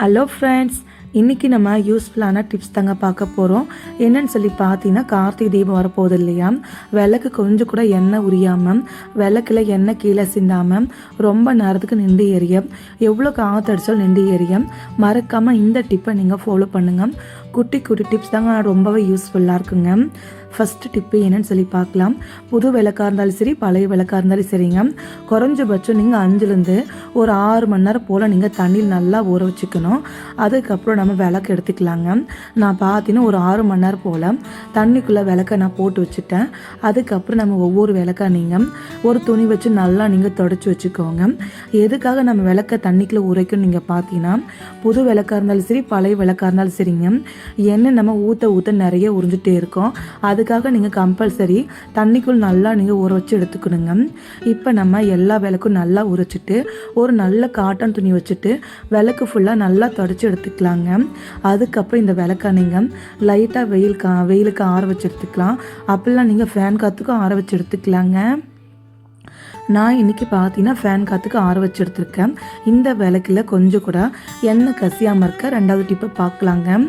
Hello friends இன்றைக்கி நம்ம யூஸ்ஃபுல்லான டிப்ஸ் தாங்க பார்க்க போகிறோம் என்னன்னு சொல்லி பார்த்தீங்கன்னா கார்த்திகை தீபம் வரப்போகுது இல்லையா? விளக்கு கொஞ்சம் கூட எண்ணெய் உரியாமல் விளக்குல எண்ணெய் கீழே சிந்தாமல் ரொம்ப நேரத்துக்கு நின்று எரிய எவ்வளோ காற்றடிச்சாலும் நின்று எரியும் மறக்காமல் இந்த டிப்பை நீங்கள் ஃபாலோ பண்ணுங்கள் குட்டி குட்டி டிப்ஸ் தாங்க ரொம்பவே யூஸ்ஃபுல்லாக இருக்குங்க. ஃபஸ்ட்டு டிப்பு என்னன்னு சொல்லி பார்க்கலாம். புது விளக்காக இருந்தாலும் சரி பழைய விளக்காக இருந்தாலும் சரிங்க. குறைஞ்சபட்சம் நீங்கள் அஞ்சுலேருந்து ஒரு ஆறு மணி நேரம் போல் நீங்கள் தண்ணியில் நல்லா ஊற வச்சுக்கணும். அதுக்கப்புறம் நம்ம விளக்கு எடுத்துக்கலாங்க. நான் பார்த்தீங்கன்னா ஒரு ஆறு மணி நேரம் போல் தண்ணிக்குள்ளே விளக்க நான் போட்டு வச்சுட்டேன். அதுக்கப்புறம் நம்ம ஒவ்வொரு விளக்கா நீங்கள் ஒரு துணி வச்சு நல்லா நீங்கள் தொடச்சி வச்சுக்கோங்க. எதுக்காக நம்ம விளக்க தண்ணிக்குள்ளே உரைக்கும் நீங்கள் பார்த்தீங்கன்னா புது விளக்காக இருந்தாலும் சரி பழைய விளக்காக இருந்தாலும் சரிங்க. எண்ணெய் நம்ம ஊற்ற ஊற்ற நிறைய உறிஞ்சிட்டே இருக்கோம். அது அதுக்காக நீங்கள் கம்பல்சரி தண்ணிக்குள் நல்லா நீங்கள் ஊற வச்சு எடுத்துக்கணுங்க. இப்போ நம்ம எல்லா விளக்கும் நல்லா உரைச்சிட்டு ஒரு நல்ல காட்டன் துணி வச்சுட்டு விளக்கு ஃபுல்லாக நல்லா தொடச்சி எடுத்துக்கலாங்க. அதுக்கப்புறம் இந்த விளக்கை நீங்கள் லைட்டாக வெயில் கா வெயிலுக்கு ஆற வச்சு எடுத்துக்கலாம். அப்படிலாம் நீங்கள் ஃபேன் காற்றுக்கும் ஆற வச்சு எடுத்துக்கலாங்க. நான் இன்றைக்கி பார்த்தீங்கன்னா ஃபேன் காற்றுக்கு ஆற வச்சு எடுத்துருக்கேன். இந்த விளக்கில் கொஞ்சம் கூட எண்ணெய் கசியாமல் இருக்க ரெண்டாவது டிப்பை பார்க்கலாங்க.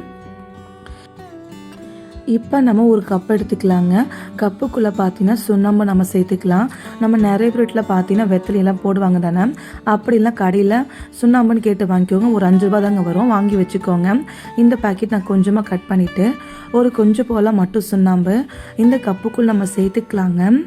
இப்போ நம்ம ஒரு கப் எடுத்துக்கலாங்க. கப்புக்குள்ளே பார்த்தீங்கன்னா சுண்ணாம்பு நம்ம சேர்த்துக்கலாம். நம்ம நிறைய வீட்டில் பார்த்தீங்கன்னா வெத்தலையெல்லாம் போடுவாங்க தானே? அப்படிலாம் கடையில் சுண்ணாம்புன்னு கேட்டு வாங்கிக்கோங்க. ஒரு அஞ்சு ரூபா தாங்க வரும். வாங்கி வச்சுக்கோங்க. இந்த பாக்கெட் நான் கொஞ்சமாக கட் பண்ணிவிட்டு ஒரு கொஞ்சம் போல் மட்டும் சுண்ணாம்பு. இந்த கப்புக்குள் நம்ம சேர்த்துக்கலாங்க.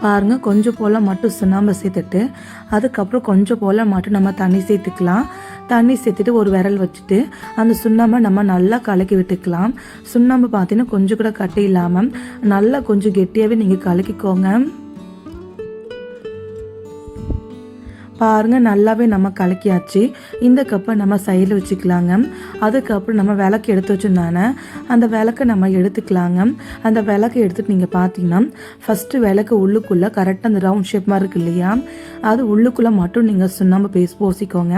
பாருங்கள் கொஞ்சம் போல் மட்டும் சுண்ணாம்பு சேர்த்துட்டு அதுக்கப்புறம் கொஞ்சம் போல் மட்டும் நம்ம தண்ணி சேர்த்துக்கலாம். தண்ணி சேர்த்துட்டு ஒரு விரல் வச்சுட்டு அந்த சுண்ணாம்பை நம்ம நல்லா கலக்கி விட்டுக்கலாம். சுண்ணாம்பு பார்த்தீங்கன்னா கொஞ்சம் கூட கட்டி இல்லாமல் நல்லா கொஞ்சம் கெட்டியாகவே நீங்கள் கலக்கிக்கோங்க. பாருங்க நல்லாவே நம்ம கலக்கியாச்சு. இந்த கப்பை நம்ம சைடில் வச்சுக்கலாங்க. அதுக்கப்புறம் நம்ம விளக்கு எடுத்து வச்சுருந்தானே அந்த விளக்கை நம்ம எடுத்துக்கலாங்க. அந்த விளக்கை எடுத்துட்டு நீங்கள் பார்த்தீங்கன்னா ஃபஸ்ட்டு விளக்கு உள்ளுக்குள்ளே கரெக்டாக அந்த ரவுண்ட் ஷேப் மாதிரி இருக்குது இல்லையா? அது உள்ளுக்குள்ளே மட்டும் நீங்கள் சுண்ணாம்பு பேஸ் பூசிக்கோங்க.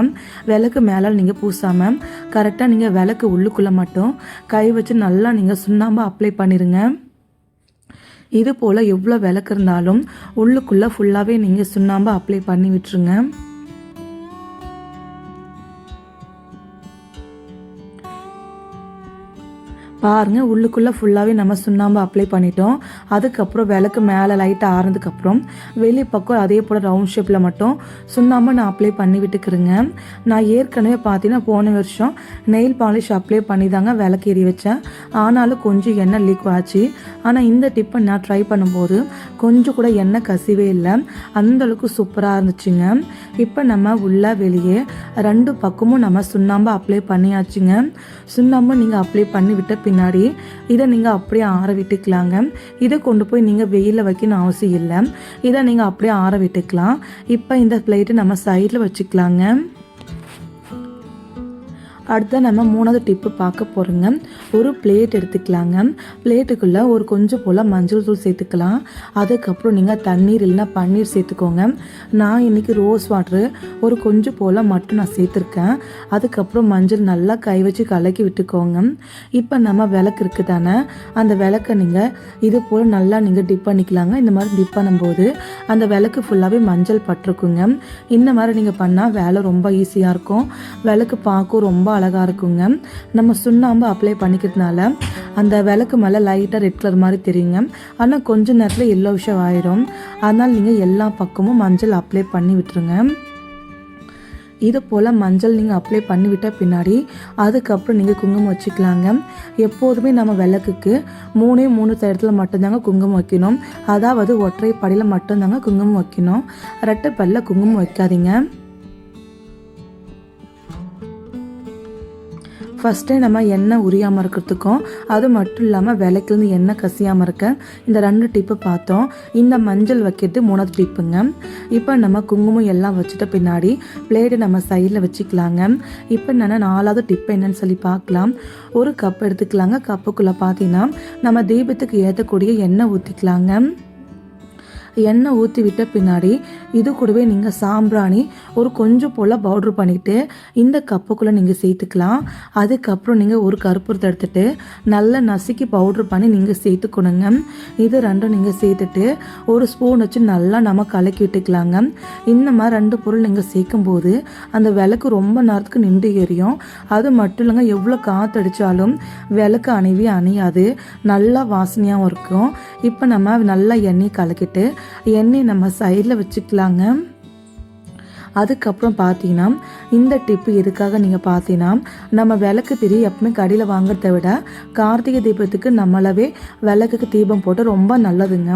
விளக்கு மேலே நீங்கள் பூசாமல் கரெக்டாக நீங்கள் விளக்கு உள்ளுக்குள்ளே மட்டும் கை வச்சு நல்லா நீங்கள் சுண்ணாம்பு அப்ளை பண்ணிடுங்க இது போல் எவ்வளோ விளக்கு இருந்தாலும் உள்ளுக்குள்ளே ஃபுல்லாகவே நீங்கள் சுண்ணாம்பு அப்ளை பண்ணி விட்டுருங்க. பாருங்க உள்ளுக்குள்ளே ஃபுல்லாகவே நம்ம சுண்ணாம்பு அப்ளை பண்ணிட்டோம். அதுக்கப்புறம் விளக்கு மேலே லைட்டாக ஆறுனதுக்கப்புறம் வெளி பக்கம் அதே போல் ரவுண்ட் ஷேப்பில் மட்டும் சுண்ணாம்பு நான் அப்ளை பண்ணி விட்டுக்கிறேங்க. நான் ஏற்கனவே பார்த்தீங்கன்னா போன வருஷம் நெயில் பாலிஷ் அப்ளை பண்ணி தாங்க விளக்கு எரி வச்சேன். ஆனாலும் கொஞ்சம் எண்ணெய் லீக் ஆச்சு. ஆனால் இந்த டிப்பை நான் ட்ரை பண்ணும்போது கொஞ்சம் கூட எண்ணெய் கசிவே இல்லை. அந்தளவுக்கு சூப்பராக இருந்துச்சுங்க. இப்போ நம்ம உள்ள வெளியே ரெண்டு பக்கமும் நம்ம சுண்ணாம்பு அப்ளை பண்ணியாச்சுங்க. சுண்ணாம்பு நீங்கள் அப்ளை பண்ணி விட்ட பின்னாடி. இதை நீங்கள் அப்படியே ஆற விட்டுக்கலாங்க. இதை கொண்டு போய் நீங்கள் வெயிலில் வைக்கணும் அவசியம் இல்லை. இதை நீங்கள் அப்படியே ஆற விட்டுக்கலாம். இப்போ இந்த பிளேட்டு நம்ம சைடில் வச்சுக்கலாங்க. அடுத்து நம்ம மூணாவது டிப்பு பார்க்க போகிறோங்க ஒரு பிளேட் எடுத்துக்கலாங்க. பிளேட்டுக்குள்ளே ஒரு கொஞ்சம் போல் மஞ்சள் தூள் சேர்த்துக்கலாம். அதுக்கப்புறம் நீங்கள் தண்ணீர் இல்லைன்னா பன்னீர் சேர்த்துக்கோங்க. நான் இன்றைக்கி ரோஸ் வாட்ரு ஒரு கொஞ்சம் போல் மட்டும் நான் சேர்த்துருக்கேன். அதுக்கப்புறம் மஞ்சள் நல்லா கை வச்சு கலக்கி விட்டுக்கோங்க. இப்போ நம்ம விளக்கு இருக்குது தானே அந்த விளக்கை நீங்கள் இது போல் நல்லா நீங்கள் டிப் பண்ணிக்கலாங்க. இந்த மாதிரி டிப் பண்ணும்போது அந்த விளக்கு ஃபுல்லாகவே மஞ்சள் பட்டிருக்குங்க. இந்த மாதிரி நீங்கள் பண்ணால் வேலை ரொம்ப ஈஸியாக இருக்கும். விளக்கு பார்க்கும் ரொம்ப அழகாக இருக்குங்க. நம்ம சுண்ணாம்பு அப்ளை பண்ணிக்கிறதுனால அந்த விளக்கு மேலே லைட்டாக ரெட் கலர் மாதிரி தெரியுங்க. ஆனால் கொஞ்ச நேரத்தில் எல்லோ விஷயம் ஆயிரும். அதனால் நீங்கள் எல்லா பக்கமும் மஞ்சள் அப்ளை பண்ணி விட்டுருங்க. இது போல் மஞ்சள் நீங்கள் அப்ளை பண்ணிவிட்ட பின்னாடி அதுக்கப்புறம் நீங்கள் குங்குமம் வச்சுக்கலாங்க. எப்போதுமே நம்ம விளக்குக்கு மூணே மூணு இடத்துல மட்டும்தாங்க குங்குமம் வைக்கணும். அதாவது ஒற்றை படியில் மட்டும்தாங்க குங்குமம் வைக்கணும். ரெட்டை பல்ல குங்குமம் வைக்காதீங்க. ஃபஸ்ட்டே நம்ம எண்ணெய் உரியாமல் இருக்கிறதுக்கும் அது மட்டும் இல்லாமல் விளக்குலேருந்து எண்ணெய் கசியாமல் இருக்க இந்த ரெண்டு டிப்பு பார்த்தோம். இந்த மஞ்சள் வைக்கிறது மூணாவது டிப்புங்க இப்போ நம்ம குங்குமம் எல்லாம் வச்சுட்ட பின்னாடி பிளேடு நம்ம சைடில் வச்சுக்கலாங்க. இப்போ நான் நாலாவது டிப்பு என்னன்னு சொல்லி பார்க்கலாம். ஒரு கப் எடுத்துக்கலாங்க. கப்புக்குள்ளே பார்த்தீங்கன்னா நம்ம தீபத்துக்கு ஏற்றக்கூடிய எண்ணெய் ஊற்றிக்கலாங்க எண்ணெய் ஊற்றி விட்ட பின்னாடி இது கூடவே நீங்கள் சாம்பிராணி ஒரு கொஞ்சம் போல் பவுட்ரு பண்ணிவிட்டு இந்த கப்புக்குள்ளே நீங்கள் சேர்த்துக்கலாம். அதுக்கப்புறம் நீங்கள் ஒரு கற்பூரத்தை எடுத்துட்டு நல்லா நசுக்கி பவுட்ரு பண்ணி நீங்கள் சேர்த்துக்கணுங்க. இது ரெண்டும் நீங்கள் சேர்த்துட்டு ஒரு ஸ்பூன் வச்சு நல்லா நம்ம கலக்கி விட்டுக்கலாங்க. இந்த மாதிரி ரெண்டு பொருள் நீங்கள் சேர்க்கும்போது அந்த விளக்கு ரொம்ப நேரத்துக்கு நின்று எரியும். அது மட்டும் இல்லைங்க எவ்வளோ காற்றடிச்சாலும் விளக்கு அணைவி அணையாது. நல்லா வாசனையாகவும் இருக்கும். இப்போ நம்ம நல்லா எண்ணெய் கலக்கிட்டு எண்ணெய் நம்ம சைடில் வச்சுக்கலாங்க. அதுக்கப்புறம் பார்த்தீங்கன்னா இந்த டிப்பு எதுக்காக நீங்கள் பார்த்தீங்கன்னா நம்ம விளக்கு திரி எப்பவுமே கடையில் வாங்குறத விட கார்த்திகை தீபத்துக்கு நம்மளவே விளக்குக்கு தீபம் போட்டு ரொம்ப நல்லதுங்க.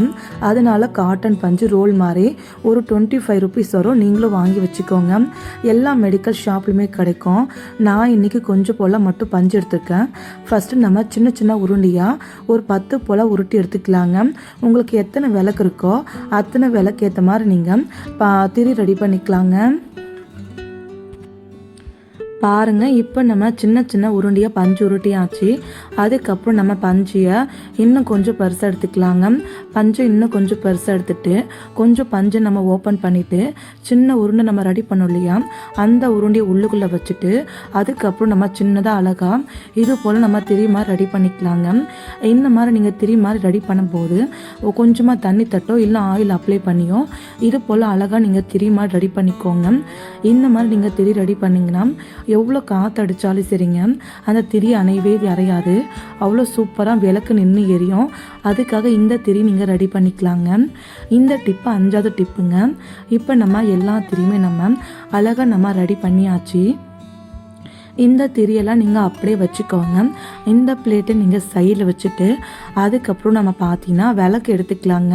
அதனால காட்டன் பஞ்சு ரோல் மாதிரி ஒரு டுவெண்ட்டி ஃபைவ் ருபீஸ் வரும். நீங்களும் வாங்கி வச்சுக்கோங்க. எல்லா மெடிக்கல் ஷாப்லையுமே கிடைக்கும். நான் இன்னைக்கு கொஞ்சம் போல் மட்டும் பஞ்சு எடுத்துருக்கேன். ஃபஸ்ட்டு நம்ம சின்ன சின்ன உருண்டியாக ஒரு பத்து போல் உருட்டி எடுத்துக்கலாங்க. உங்களுக்கு எத்தனை விளக்கு இருக்கோ அத்தனை விளக்கு ஏற்ற மாதிரி நீங்கள் பா திரி ரெடி பண்ணிக்கலாங்க. பாருங்க இப்போ நம்ம சின்ன சின்ன உருண்டியாக பஞ்சு உருட்டியாச்சு. அதுக்கப்புறம் நம்ம பஞ்சியை இன்னும் கொஞ்சம் பெருசாக எடுத்துக்கலாங்க. பஞ்சை இன்னும் கொஞ்சம் பெருசாக எடுத்துட்டு கொஞ்சம் பஞ்சை நம்ம ஓப்பன் பண்ணிவிட்டு சின்ன உருண்டை நம்ம ரெடி பண்ணோம் இல்லையா? அந்த உருண்டையை உள்ளுக்குள்ளே வச்சுட்டு அதுக்கப்புறம் நம்ம சின்னதாக அழகாக இது போல் நம்ம திரி மாதிரி ரெடி பண்ணிக்கலாங்க. இந்த மாதிரி நீங்கள் திரி மாதிரி ரெடி பண்ணும்போது கொஞ்சமாக தண்ணி தட்டோ இல்லை ஆயில் அப்ளை பண்ணியோ இது போல் அழகாக நீங்கள் திரி மாதிரி ரெடி பண்ணிக்கோங்க. இந்த மாதிரி நீங்கள் திரி ரெடி பண்ணிங்கன்னா எவ்வளோ காற்றடிச்சாலும் சரிங்க. அந்த திரி அணையவே அறையாது அவ்வளோ சூப்பராக விளக்கு நின்று எரியும். அதுக்காக இந்த திரி நீங்கள் ரெடி பண்ணிக்கலாங்க. இந்த டிப்பு அஞ்சாவது டிப்புங்க. இப்போ நம்ம எல்லா திரியுமே நம்ம அழகாக நம்ம ரெடி பண்ணியாச்சு. இந்த திரியெல்லாம் நீங்கள் அப்படியே வச்சுக்கோங்க. இந்த பிளேட்டை நீங்கள் சைடில் வச்சுட்டு அதுக்கப்புறம் நம்ம பார்த்தீங்கன்னா விளக்கு எடுத்துக்கலாங்க.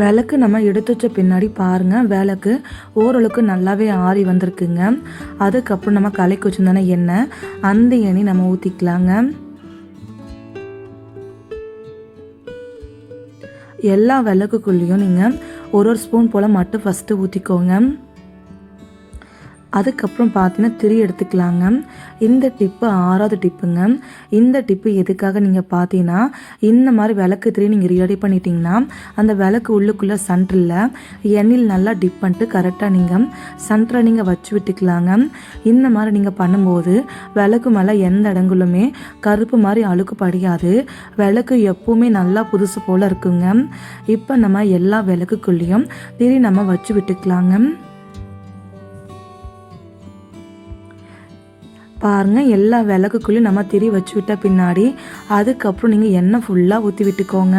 விளக்கு நம்ம எடுத்து வச்ச பின்னாடி பாருங்கள் விளக்கு ஓரளவுக்கு நல்லாவே ஆறி வந்திருக்குங்க. அதுக்கப்புறம் நம்ம கலைக்கு வச்சுருந்தானே எண்ணெய் அந்த எண்ணெய் நம்ம ஊற்றிக்கலாங்க எல்லா விளக்குக்குள்ளேயும் நீங்கள் ஒரு ஒரு ஸ்பூன் போல் மட்டும் ஃபஸ்ட்டு ஊற்றிக்கோங்க அதுக்கப்புறம் பார்த்தீங்கன்னா திரி எடுத்துக்கலாங்க. இந்த டிப்பு ஆறாவது டிப்புங்க. இந்த டிப்பு எதுக்காக நீங்கள் பார்த்தீங்கன்னா இந்த மாதிரி விளக்கு திரி நீங்கள் ரெடி பண்ணிட்டீங்கன்னா அந்த விளக்கு உள்ளுக்குள்ளே சன்றில் எண்ணெயில் நல்லா டிப் பண்ணிட்டு கரெக்டாக நீங்கள் சன்ட்ரை நீங்கள் வச்சு விட்டுக்கலாங்க. இந்த மாதிரி நீங்கள் பண்ணும்போது விளக்கு மேலே எந்த இடங்களுமே கருப்பு மாதிரி அழுக்கு படியாது. விளக்கு எப்பவுமே நல்லா புதுசு போல் இருக்குங்க. இப்போ நம்ம எல்லா விளக்குக்குள்ளேயும் திரி நம்ம வச்சு விட்டுக்கலாங்க. பாருங்க எல்லா விளக்குக்குள்ளேயும் நம்ம திரி வச்சு விட்ட பின்னாடி அதுக்கப்புறம் நீங்கள் எண்ணெய் ஃபுல்லாக ஊற்றி விட்டுக்கோங்க.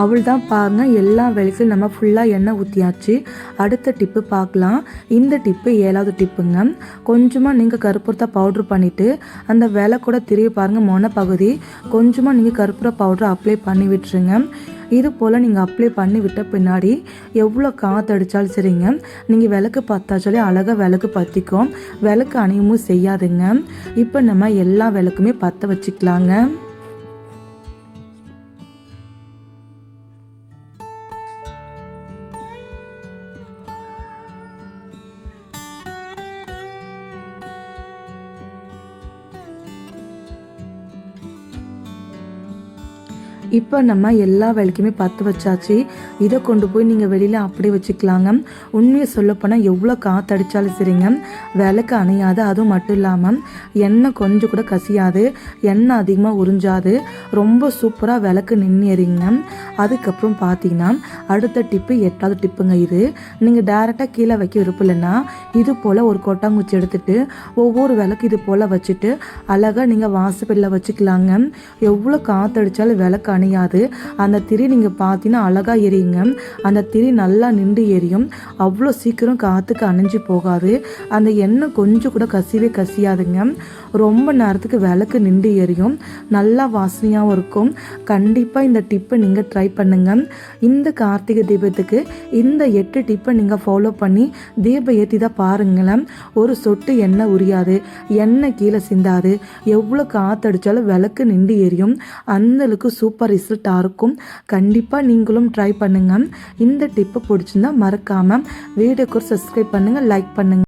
அவள் தான் பாருங்க எல்லா வேலைக்கும் நம்ம ஃபுல்லாக எண்ணெய் ஊற்றியாச்சு அடுத்த டிப்பு பார்க்கலாம். இந்த டிப்பு ஏழாவது டிப்புங்க கொஞ்சமாக நீங்கள் கருப்பூரத்தை பவுட்ரு பண்ணிவிட்டு அந்த விலை கூட திரும்பி பாருங்கள் மொன பகுதி. கொஞ்சமாக நீங்கள் கருப்பூர பவுட்ரு அப்ளை பண்ணி விட்டுருங்க. இது போல் நீங்கள் அப்ளை பண்ணி விட்ட பின்னாடி எவ்வளோ காற்றடிச்சாலும் சரிங்க. நீங்கள் விளக்கு பத்தாச்சாலே அழகாக விளக்கு பற்றிக்கும் விளக்கு அணியமும் செய்யாதுங்க. இப்போ நம்ம எல்லா விளக்குமே பற்ற வச்சுக்கலாங்க. இப்போ நம்ம எல்லா வேலைக்குமே பற்ற வச்சாச்சு. இதை கொண்டு போய் நீங்கள் வெளியில் அப்படியே வச்சுக்கலாங்க. உண்மையை சொல்லப்போனால் எவ்வளோ காற்றடிச்சாலும் சரிங்க. விளக்கு அணையாது அதுவும் மட்டும் இல்லாமல் எண்ணெய் கொஞ்சம் கூட கசியாது. எண்ணெய் அதிகமாக உறிஞ்சாது. ரொம்ப சூப்பராக விளக்கு நின்றுறீங்க அதுக்கப்புறம் பார்த்தீங்கன்னா அடுத்த டிப்பு எட்டாவது டிப்புங்க இது. நீங்கள் டேரெக்டாக கீழே வைக்க விருப்பலைன்னா இது போல் ஒரு கொட்டாங்குச்சி எடுத்துட்டு ஒவ்வொரு விளக்கு இது போல் வச்சுட்டு அழகாக நீங்கள் வாசப்படியில் வச்சுக்கலாங்க. எவ்வளோ காற்றடிச்சாலும் விளக்கு அணையாது அந்த திரி நீங்கள் பார்த்தீங்கன்னா அழகாக எரியுங்க. அந்த திரி நல்லா நின்று எரியும். அவ்வளோ சீக்கிரம் காற்றுக்கு அணைஞ்சு போகாது. அந்த எண்ணெய் கொஞ்சம் கூட கசிவே கசியாதுங்க. ரொம்ப நேரத்துக்கு விளக்கு நின்று எரியும். நல்லா வாசனையாகவும் இருக்கும். கண்டிப்பாக இந்த டிப்பை நீங்கள் ட்ரை பண்ணுங்கள் இந்த கார்த்திகை தீபத்துக்கு இந்த எட்டு டிப்பை நீங்கள் ஃபாலோ பண்ணி தீபம் ஏற்றி தான் பாருங்களேன். ஒரு சொட்டு எண்ணெய் உரியாது. எண்ணெய் கீழே சிந்தாது. எவ்வளோ காற்றடிச்சாலும் விளக்கு நின்று எரியும். அந்தளவுக்கு சூப்பர் ரிசல்ட்டாக இருக்கும். கண்டிப்பாக நீங்களும் ட்ரை பண்ணுங்கள் இந்த டிப்பு பிடிச்சிருந்தால் மறக்காமல் வீடியோக்கு சப்ஸ்கிரைப் பண்ணுங்கள் லைக் பண்ணுங்கள்